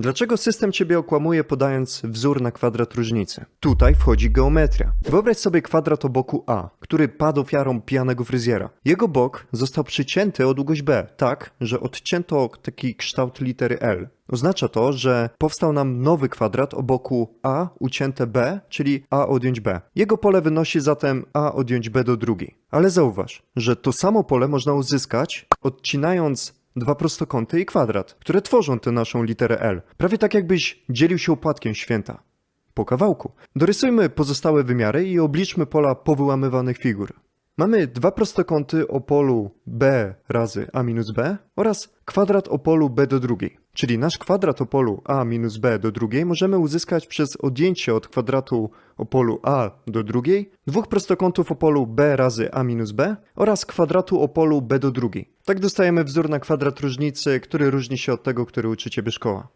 Dlaczego system ciebie okłamuje podając wzór na kwadrat różnicy? Tutaj wchodzi geometria. Wyobraź sobie kwadrat o boku A, który padł ofiarą pijanego fryzjera. Jego bok został przycięty o długość B, tak, że odcięto taki kształt litery L. Oznacza to, że powstał nam nowy kwadrat o boku A ucięte B, czyli A odjąć B. Jego pole wynosi zatem A odjąć B do drugiej. Ale zauważ, że to samo pole można uzyskać odcinając dwa prostokąty i kwadrat, które tworzą tę naszą literę L. Prawie tak jakbyś dzielił się opłatkiem święta. Po kawałku. Dorysujmy pozostałe wymiary i obliczmy pola powyłamywanych figur. Mamy dwa prostokąty o polu b razy a minus b oraz kwadrat o polu b do drugiej. Czyli nasz kwadrat o polu a minus b do drugiej możemy uzyskać przez odjęcie od kwadratu o polu a do drugiej, dwóch prostokątów o polu b razy a minus b oraz kwadratu o polu b do drugiej. Tak dostajemy wzór na kwadrat różnicy, który różni się od tego, który uczy Ciebie szkoła.